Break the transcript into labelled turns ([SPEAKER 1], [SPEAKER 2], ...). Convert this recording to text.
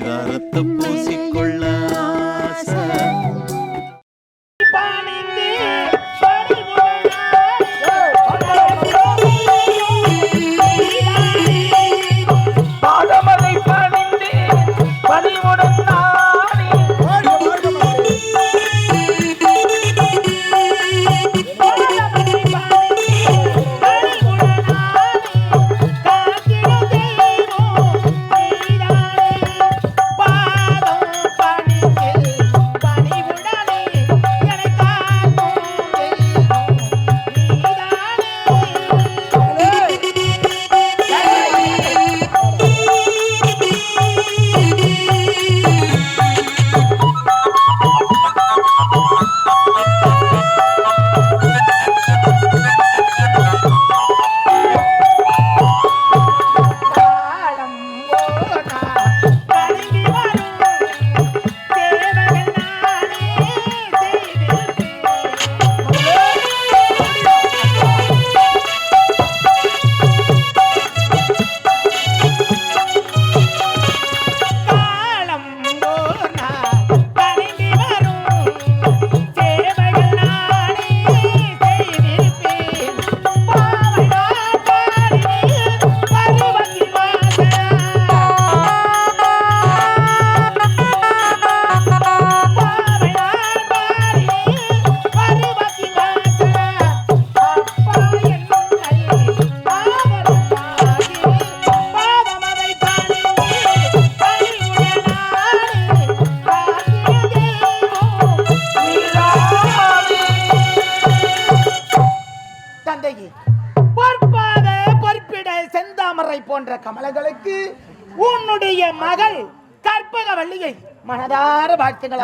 [SPEAKER 1] பரிதாரத்தை பூசிக்கொள்ள
[SPEAKER 2] பணிவுடன் தந்தையே. பொற்பாத பொற்பிட செந்தாமரை போன்ற கமலங்களுக்கு உன்னுடைய மகள் கற்பக கற்பகவள்ளியை மனதார வாழ்த்துக்கள்